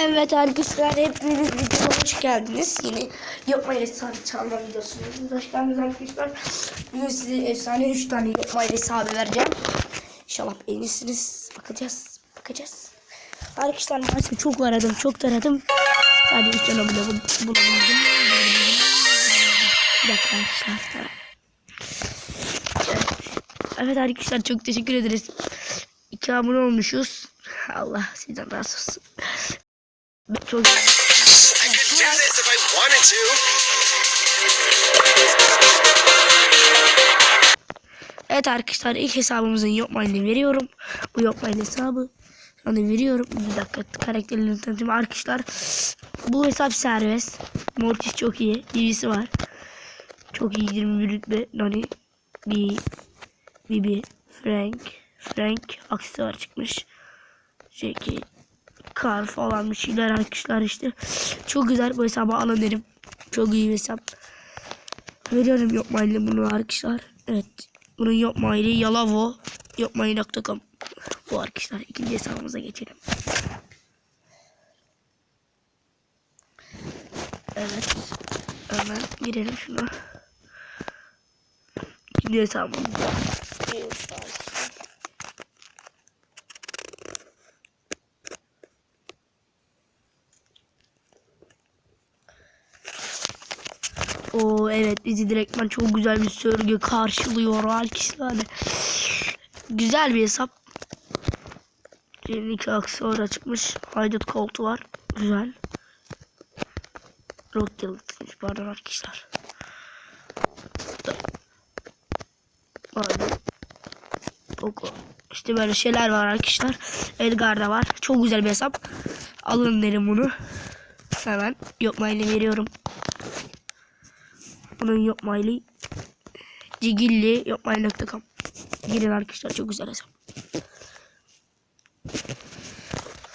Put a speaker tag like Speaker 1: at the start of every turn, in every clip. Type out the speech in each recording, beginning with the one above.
Speaker 1: Evet arkadaşlar hepiniz videoma hoş geldiniz. Yine yapma hesabı çalma videosuna hoş geldiniz arkadaşlar. Bugün size efsane 3 tane yapma hesabı vereceğim. İnşallah beğenirsiniz. Bakacağız. Bakacağız. Arkadaşlar maalesef çok aradım. Çok aradım. Sadece 3 tane bile bul- bulabildim. Bir dakika arkadaşlar. Evet arkadaşlar çok teşekkür ederiz. İki abone olmuşuz. Allah sizden razı olsun. Çok. Evet arkadaşlar ilk hesabımızın yokmayını veriyorum. Bu yokmayın hesabı. Onu veriyorum. Bir dakika karakterlerini tanıtayım. Arkadaşlar bu hesap serbest. Mortis çok iyi. DV'si var. Çok iyi 21 rütbe. Nani. Bir. Bibi. Frank. Frank. Aksesuar çıkmış. Jackie. Kar falan bir şeyler arkadaşlar işte. Çok güzel bu hesabı alın derim. Çok iyi bir hesap. Veriyorum yok maili bunu arkadaşlar. Evet. Bunun yok maili yalavo yokmail.com Bu arkadaşlar ikinci hesabımıza geçelim. Evet. Hemen girelim şuna. İkinci hesabımız. Evet arkadaşlar. O evet bizi direktman çok güzel bir sörgü karşılıyor arkadaşlar. Güzel bir hesap. Yeni iki aksesuara çıkmış. Haydut koltuğu var. Güzel. Rock yıldızmış pardon arkadaşlar. Poco. İşte böyle şeyler var arkadaşlar. Edgar'da var. Çok güzel bir hesap. Alın derim bunu. Hemen yok maili veriyorum. Bunun yok maili. Cigilli yok maili.com Girin arkadaşlar çok güzel hesap.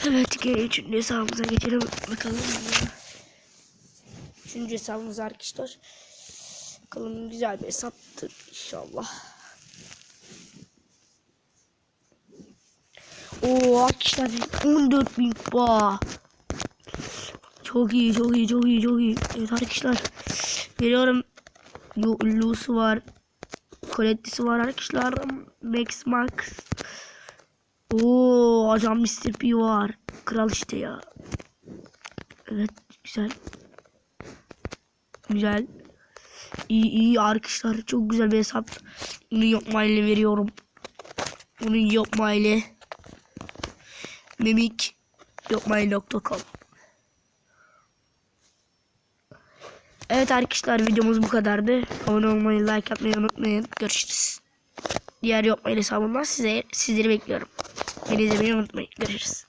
Speaker 1: Evet gene üçüncü hesabımıza geçelim. Bakalım. Üçüncü hesabımız arkadaşlar. Bakalım güzel bir hesaptır inşallah. Oo arkadaşlar 14 bin kupa. Çok iyi çok iyi çok iyi çok iyi. Evet arkadaşlar. Veriyorum. Lu- Lu'su var. Colette'si var arkadaşlar. Max Max. Oo, ajan Mr. P var. Kral işte ya. Evet, güzel. Güzel. İyi iyi arkadaşlar. Çok güzel bir hesap. Bunu yapma ile veriyorum. Bunu yapma ile. Mimik yapmayla.com Evet arkadaşlar videomuz bu kadardı. Abone olmayı, like atmayı unutmayın. Görüşürüz. Diğer yok mail hesabından size sizleri bekliyorum. Beni izlemeyi unutmayın. Görüşürüz.